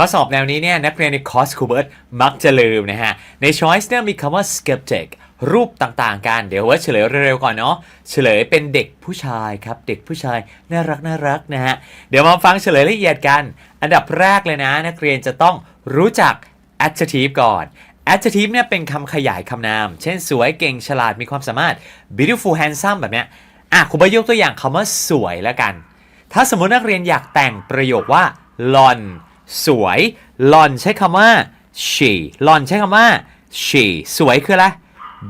ข้อสอบแนวนี้เนี่ยนักเรียนในคอร์สคูเบิร์ตมักจะลืมนะฮะ ใน choice เนี่ยมีคำว่า skeptic รูปต่างๆ กัน เดี๋ยวว่าเฉลยเร็วๆก่อนเนาะเฉลยเป็นเด็กผู้ชายครับ เด็กผู้ชายน่ารักน่ารักนะฮะ เดี๋ยวมาฟังเฉลยละเอียดกัน อันดับแรกเลยนะ นักเรียนจะต้องรู้จัก adjective ก่อน adjective เนี่ยเป็นคำขยายคำนาม เช่นสวยเก่งฉลาดมีความสามารถ beautiful handsome แบบเนี้ยอะครูเบิร์ตยกตัวอย่างคำว่าสวยแล้วกัน ถ้าสมมตินักเรียนอยากแต่งประโยคว่าหลอน สวยหลอนใช้คำว่า she หลอนใช้คำว่า she สวยคืออะไร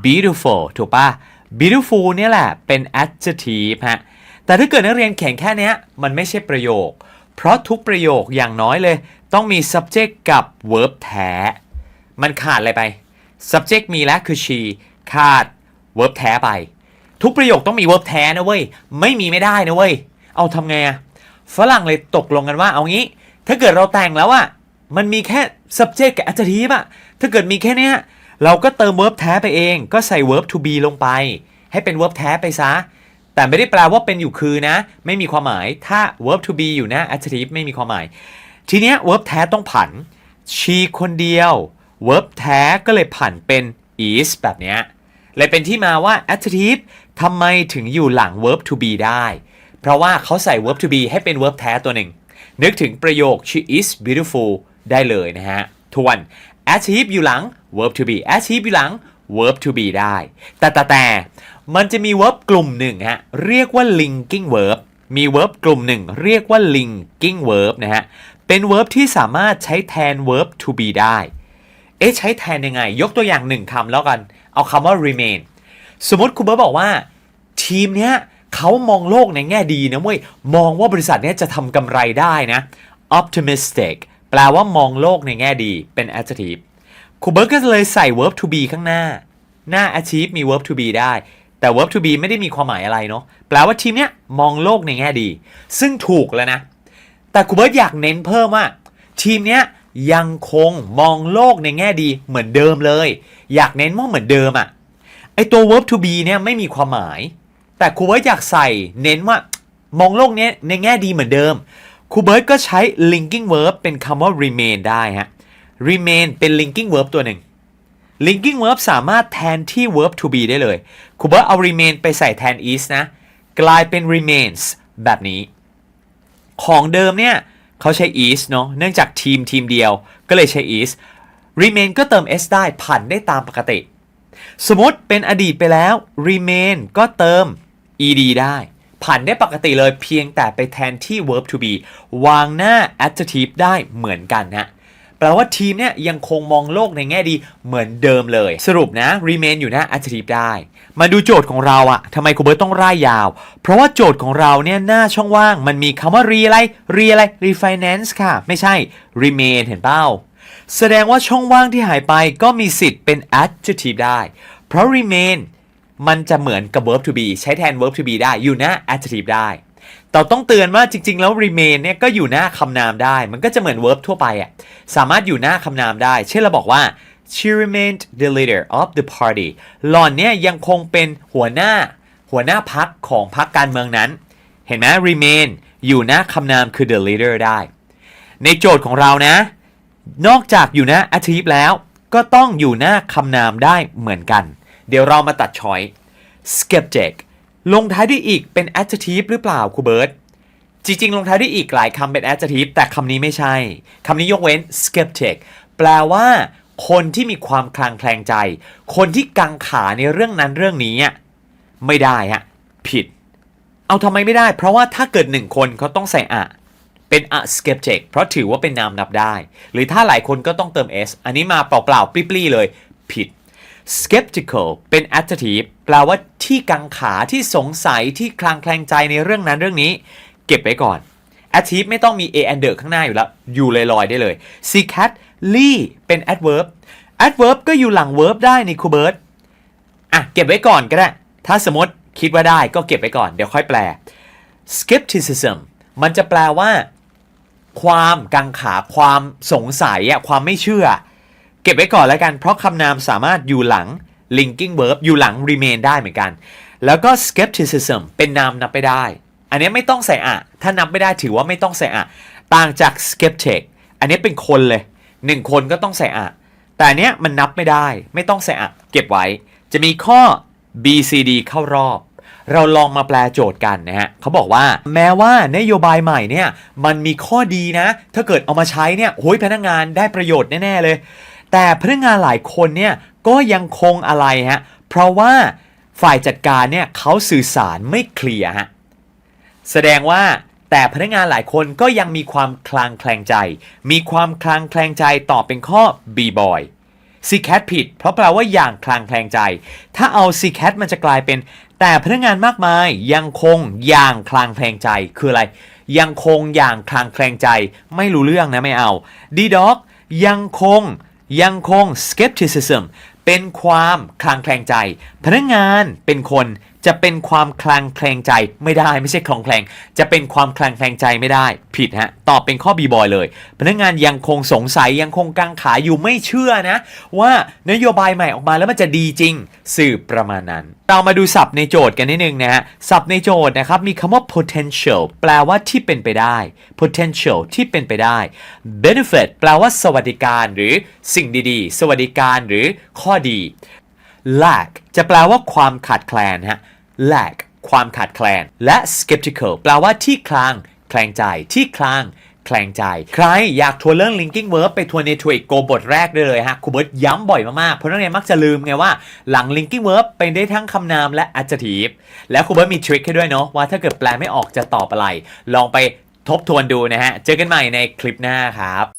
beautiful ถูกปะ beautiful เนี่ยแหละเป็น adjective ฮะ แต่ถ้าเกิดนักเรียนเขียนแค่เนี้ยมันไม่ใช่ประโยค เพราะทุกประโยคอย่างน้อยเลย ต้องมี subject กับ verb แท้ มันขาดอะไรไป subject มีแล้วคือ she ขาด verb แท้ไป ทุกประโยคต้องมี verb แท้นะเว้ย ไม่มีไม่ได้นะเว้ย เอาทำไงอะฝรั่งเลยตกลงกันว่าเอางี้ ถ้าเกิดเราแต่งแล้วอะมันมีแค่ subject กับ adjective อะถ้าเกิดมีแค่เนี้ยเราก็เติม verb แท้ไปเอง ก็ใส่ verb to be ลงไป ให้เป็น verb แท้ไปซะ แต่ไม่ได้แปลว่าเป็นอยู่คือนะ ไม่มีความหมาย ถ้า verb to be อยู่นะ adjective ไม่มีความหมาย ทีเนี้ย verb แท้ต้องผัน she คนเดียว verb แท้ก็เลยผันเป็น is แบบเนี้ยเลยเป็นที่มาว่า adjective ทำไมถึงอยู่หลัง verb to be ได้ เพราะว่าเขาใส่ verb to be ให้เป็น verb แท้ตัวหนึ่ง นึกถึงประโยค she is beautiful ได้เลยนะฮะ ทวน adjective อยู่หลัง verb to be adjective อยู่หลัง verb to be ได้ แต่แต่แต่มันจะมี verb กลุ่มหนึ่งฮะ เรียกว่า linking verb มี verb กลุ่มหนึ่งเรียกว่า linking verb นะฮะ เป็น verb ที่สามารถใช้แทน verb to be ได้ เอ๊ะใช้แทนยังไง ยกตัวอย่างหนึ่งคำแล้วกัน เอาคำว่า remain สมมติคุณเบิร์ตบอกว่า ทีมเนี้ย เขามองโลกในแง่ดีนะเว้ยมองว่าบริษัทนี้จะทำกำไรได้นะ optimistic แปลว่ามองโลกในแง่ดีเป็น adjective ครูเบิร์ตก็เลยใส่ verb to be ข้างหน้า หน้า achieve มี verb to be ได้ แต่ verb to be ไม่ได้มีความหมายอะไรเนาะแปลว่าทีมเนี้ยมองโลกในแง่ดี ซึ่งถูกแล้วนะ แต่ครูเบิร์ตอยากเน้นเพิ่มว่า ทีมเนี้ยยังคงมองโลกในแง่ดีเหมือนเดิมเลย อยากเน้นว่าเหมือนเดิมอะไอตัว verb to be เนี่ยไม่มีความหมาย แต่ครูเบิร์ตอยากใส่เน้นว่ามองโลกนี้ในแง่ดีเหมือนเดิมครูเบิร์ตก็ใช้ linking verb เป็นคำว่า remain ได้ฮะ remain เป็น linking verb ตัวหนึ่ง linking verb สามารถแทนที่ verb to be ได้เลยครูเบิร์ตเอา remain ไปใส่แทน is นะ กลายเป็น remains แบบนี้ ของเดิมเนี่ยเขาใช้ is เนาะเนื่องจากทีมทีมเดียวก็เลยใช้ is remain ก็เติม s ได้ผันได้ตามปกติ สมมติเป็นอดีตไปแล้ว remain ก็เติม ed ได้ผันได้ปกติเลยเพียงแต่ไปแทนที่ verb to be วางหน้า adjective ได้เหมือนกันนะแปลว่าทีมเนี่ยยังคงมองโลกในแง่ดีเหมือนเดิมเลย สรุปนะ remain อยู่หน้า adjective ได้ มาดูโจทย์ของเราอะทำไมครูเบิร์ตต้องร่ายยาว เพราะว่าโจทย์ของเราเนี่ยหน้าช่องว่าง มันมีคำว่า re อะไร re อะไร refinance ค่ะ ไม่ใช่ remain เห็นเปล่าแสดงว่าช่องว่างที่หายไปก็มีสิทธิ์เป็น adjective ได้ เพราะ remain มันจะเหมือนกับ verb to be ใช้แทน verb to be ได้อยู่หน้า adjective ได้แต่ต้องเตือนว่าจริง ๆ แล้ว remain เนี่ยก็อยู่หน้าคำนามได้ มันก็จะเหมือน verb ทั่วไปอะสามารถอยู่หน้าคำนามได้ เช่นเราบอกว่า she remained the leader of the party หล่อนเนี่ยยังคงเป็นหัวหน้า หัวหน้าพักของพักการเมืองนั้น เห็นไหม remain อยู่หน้าคำนามคือ the leader ได้ ในโจทย์ของเรานะ นอกจากอยู่หน้า adjective แล้ว ก็ต้องอยู่หน้าคำนามได้เหมือนกัน เดี๋ยวเรามาตัดช้อย skeptic ลงท้ายด้วยอีกเป็น adjective หรือเปล่าครูเบิร์ตจริงๆ ลงท้ายด้วยอีกหลายคำเป็น adjective แต่คำนี้ไม่ใช่ คำนี้ยกเว้น skeptic แปลว่า คนที่มีความคลางแคลงใจ คนที่กังขาในเรื่องนั้นเรื่องนี้ ไม่ได้ฮะ ผิด เอาทำไมไม่ได้ เพราะว่าถ้าเกิดหนึ่งคนเขาต้องใส่อะเป็น a skeptic เพราะถือว่าเป็นนามนับได้ หรือถ้าหลายคนก็ต้องเติม s อันนี้มาเปล่าๆปลี้ๆเลย ผิด skeptical เป็น adjective แปลว่าที่กังขาที่สงสัยที่คลางแคลงใจในเรื่องนั้นเรื่องนี้ เก็บไว้ก่อน adjective ไม่ต้องมี a and the ข้างหน้าอยู่แล้ว อยู่ลอยๆได้เลย see cat lee เป็น adverb adverb ก็อยู่หลัง verb ได้นี่ครูเบิร์ตอะ เก็บไว้ก่อนก็ได้ ถ้าสมมติคิดว่าได้ก็เก็บไว้ก่อนเดี๋ยวค่อยแปล skepticism มันจะแปลว่า ความกังขาความสงสัยอะความไม่เชื่อ เก็บไว้ก่อนแล้วกัน เพราะคำนามสามารถอยู่หลัง linking verb อยู่หลัง remain ได้เหมือนกัน แล้วก็ skepticism เป็นนามนับไปได้ อันนี้ไม่ต้องใส่อะ ถ้านับไม่ได้ถือว่าไม่ต้องใส่อะ ต่างจาก skeptic อันนี้เป็นคนเลยหนึ่งคนก็ต้องใส่อะ แต่อันเนี้ยมันนับไม่ได้ ไม่ต้องใส่อะเก็บไว้ จะมีข้อ B C D เข้ารอบ เราลองมาแปลโจทย์กันนะฮะเขาบอกว่า แม้ว่านโยบายใหม่เนี่ยมันมีข้อดีนะ ถ้าเกิดเอามาใช้เนี่ยโอ้ยพนักงานได้ประโยชน์แน่ ๆ เลย แต่พนักงานหลายคนเนี่ยก็ยังคงอะไรฮะเพราะว่าฝ่ายจัดการเนี่ยเขาสื่อสารไม่เคลียร์ฮะแสดงว่าแต่พนักงานหลายคนก็ยังมีความคลางแคลงใจ มีความคลางแคลงใจตอบเป็นข้อ B boy C cat ผิด เพราะแปลว่าอย่างคลางแคลงใจ ถ้าเอา C cat มันจะกลายเป็น แต่พนักงานมากมายยังคงอย่างคลางแคลงใจคืออะไร ยังคงอย่างคลางแคลงใจ ไม่รู้เรื่องนะไม่เอา D dog ยังคง ยังคง skepticism เป็นความคลางแคลงใจ พนักงานเป็นคน จะเป็นความคลางแคลงใจไม่ได้ไม่ใช่คลองแคลงจะเป็นความคลางแคลงใจไม่ได้ ผิดฮะตอบเป็นข้อบีบอยเลย พนักงานยังคงสงสัยยังคงกังขาอยู่ไม่เชื่อนะ ว่านโยบายใหม่ออกมาแล้วมันจะดีจริงสื่อประมาณนั้น เรามาดูศัพท์ในโจทย์กันนิดนึงนะฮะศัพท์ในโจทย์นะครับมีคำว่า potential แปลว่าที่เป็นไปได้ potential ที่เป็นไปได้ benefit แปลว่าสวัสดิการหรือสิ่งดีๆ สวัสดิการหรือข้อดี lack จะแปลว่าความขาดแคลนฮะ lack ความขาดแคลน และ skeptical แปลว่าที่คลาง แคลงใจ ที่คลาง แคลงใจ ใครอยากทัวนเรื่อง linking verb ไปทัวนใน t w i c Go บทแรกได้เลยฮะครูเบิร์ตย้ำบ่อยมาก ๆ เพราะนักเรียนมักจะลืมไงว่า หลัง linking verb เป็นได้ทั้งคำนามและ adjective แล้วครูเบิร์ตมีทริคให้ด้วยเนาะว่าถ้าเกิดแปลไม่ออกจะตอบอะไร ลองไปทบทวนดูนะฮะ เจอกันใหม่ในคลิปหน้าครับ